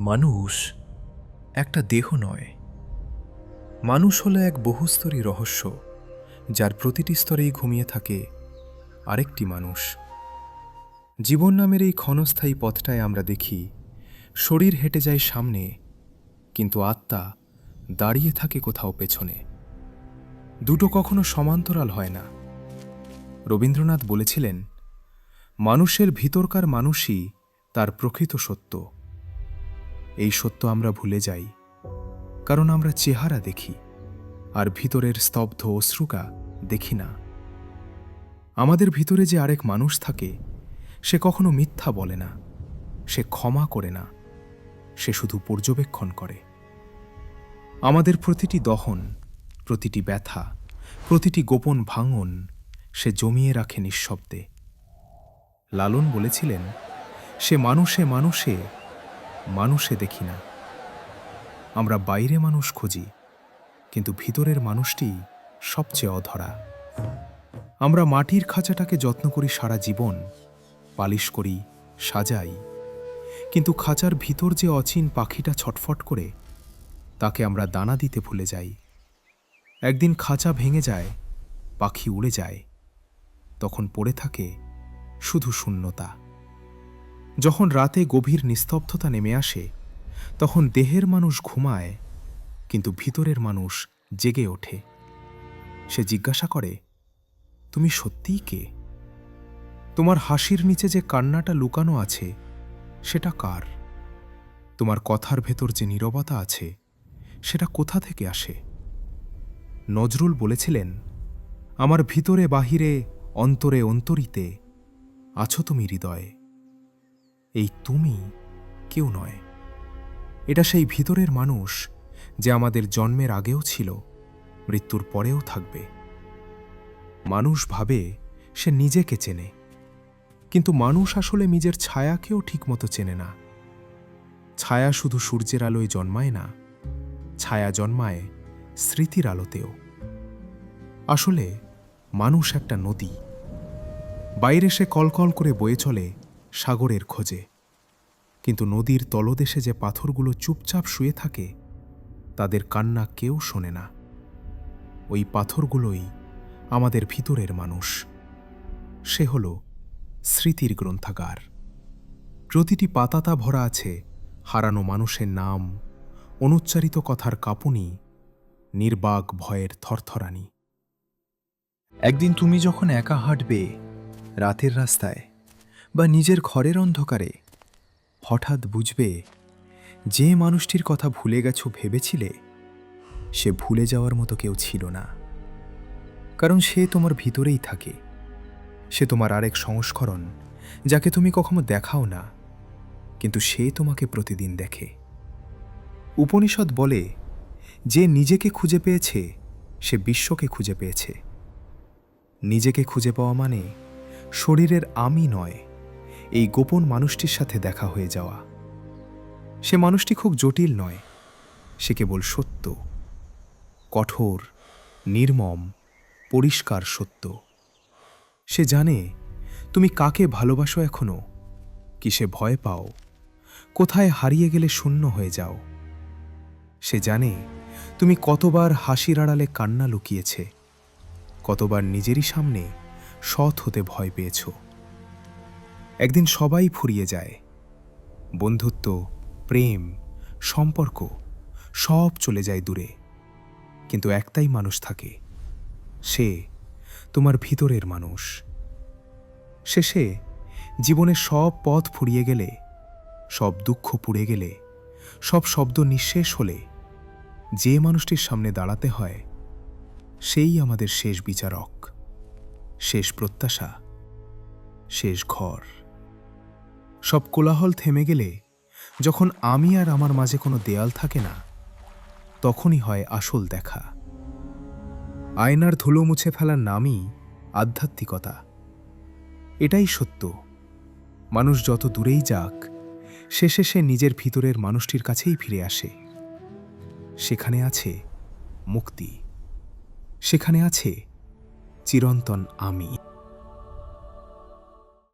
মানুষ একটা দেহ নয়। মানুষ হলো এক বহুস্তরী রহস্য, যার প্রতিটি স্তরেই ঘুমিয়ে থাকে আরেকটি মানুষ। জীবন নামের এই ক্ষণস্থায়ী পথটায় আমরা দেখি, শরীর হেঁটে যায় সামনে, কিন্তু আত্মা দাঁড়িয়ে থাকে কোথাও পেছনে। দুটো কখনো সমান্তরাল হয় না। রবীন্দ্রনাথ বলেছিলেন, মানুষের ভিতরকার মানুষই তার প্রকৃত সত্য। এই সত্য আমরা ভুলে যাই, কারণ আমরা চেহারা দেখি, আর ভিতরের স্তব্ধ অশ্রুকা দেখি না। আমাদের ভিতরে যে আরেক মানুষ থাকে, সে কখনো মিথ্যা বলে না, সে ক্ষমা করে না, সে শুধু পর্যবেক্ষণ করে। আমাদের প্রতিটি দহন, প্রতিটি ব্যথা, প্রতিটি গোপন ভাঙন সে জমিয়ে রাখে নিঃশব্দে। লালন বলেছিলেন, সে মানুষে মানুষে মানুষে দেখি না। আমরা বাইরে মানুষ খুঁজি, কিন্তু ভিতরের মানুষটি সবচেয়ে অধরা। আমরা মাটির খাঁচাটাকে যত্ন করি সারা জীবন, পালিশ করি, সাজাই। কিন্তু খাঁচার ভিতর যে অচিন পাখিটা ছটফট করে, তাকে আমরা দানা দিতে ভুলে যাই। একদিন খাঁচা ভেঙে যায়, পাখি উড়ে যায়, তখন পড়ে থাকে শুধু শূন্যতা। যখন রাতে গভীর নিস্তব্ধতা নেমে আসে, তখন দেহের মানুষ ঘুমায়, কিন্তু ভিতরের মানুষ জেগে ওঠে। সে জিজ্ঞাসা করে, তুমি সত্যিই কে? তোমার হাসির নিচে যে কান্নাটা লুকানো আছে, সেটা কার? তোমার কথার ভেতর যে নীরবতা আছে, সেটা কোথা থেকে আসে? নজরুল বলেছিলেন, আমার ভিতরে বাহিরে, অন্তরে অন্তরিতে আছো তুমি হৃদয়ে। এই তুমি কেউ নয়। এটা সেই ভিতরের মানুষ যে আমাদের জন্মের আগেও ছিল, মৃত্যুর পরেও থাকবে। মানুষ ভাবে সে নিজেকে চেনে, কিন্তু মানুষ আসলে নিজের ছায়াকেও ঠিকমতো চেনে না। ছায়া শুধু সূর্যের আলোয় জন্মায় না, ছায়া জন্মায় স্মৃতির আলোতেও। আসলে মানুষ একটা নদী। বাইরে সে কলকল করে বয়ে চলে সাগরের খোঁজে। কিন্তু নদীর তলদেশে যে পাথরগুলো চুপচাপ শুয়ে থাকে, তাদের কান্না কেউ শোনে না। ওই পাথরগুলোই আমাদের ভিতরের মানুষ। সে হল স্মৃতির গ্রন্থাগার। প্রতিটি পাতাতা ভরা আছে হারানো মানুষের নাম, অনুচ্চারিত কথার কাঁপুনি, নির্বাক ভয়ের থরথরানি। একদিন তুমি যখন একা হাঁটবে, রাতের রাস্তায় বা নিজের ঘরের অন্ধকারে। হঠাৎ বুঝবে, যে মানুষটির কথা ভুলে গেছো ভেবেছিলে, সে ভুলে যাওয়ার মতো কেউ ছিল না। কারণ সে তোমার ভিতরেই থাকে। সে তোমার আরেক সংস্করণ, যাকে তুমি কখনো দেখাও না। কিন্তু সে তোমাকে প্রতিদিন দেখে। উপনিষদ বলে, যে নিজেকে খুঁজে পেয়েছে, সে বিশ্বকে খুঁজে পেয়েছে। নিজেকে খুঁজে পাওয়া মানে শরীরের আমি নয়। এই গোপন মানুষটির সাথে দেখা হয়ে যাওয়া। সে মানুষটি খুব জটিল নয়, সে কেবল সত্য। কঠোর, নির্মম, পরিষ্কার সত্য। সে জানে, তুমি কাকে ভালোবাসো এখনও? কিসে ভয় পাও? কোথায় হারিয়ে গেলে শূন্য হয়ে যাও? সে জানে, তুমি কতবার হাসির আড়ালে কান্না লুকিয়েছে, কতবার নিজেরই সামনে সৎ হতে ভয় পেয়েছ। একদিন সবাই ফুরিয়ে যায়। বন্ধুত্ব, প্রেম, সম্পর্ক সব চলে যায় দূরে। কিন্তু একটাই মানুষ থাকে। সে তোমার ভিতরের মানুষ। শেষে জীবনের সব পথ ফুরিয়ে গেলে, সব দুঃখ পুড়ে গেলে, সব শব্দ নিঃশেষ হলে যে মানুষটির সামনে দাঁড়াতে হয়, সেই আমাদের শেষ বিচারক, শেষ প্রত্যাশা, শেষ ঘর। সব কোলাহল থেমে গেলে যখন আমি আর আমার মাঝে কোনো দেয়াল থাকে না, তখনই হয় আসল দেখা। আয়নার ধুলো মুছে ফেলার নামই আধ্যাত্মিকতা। এটাই সত্য। মানুষ যত দূরেই যাক, শেষে সে নিজের ভিতরের মানুষটির কাছেই ফিরে আসে। সেখানে আছে মুক্তি। সেখানে আছে চিরন্তন আমি।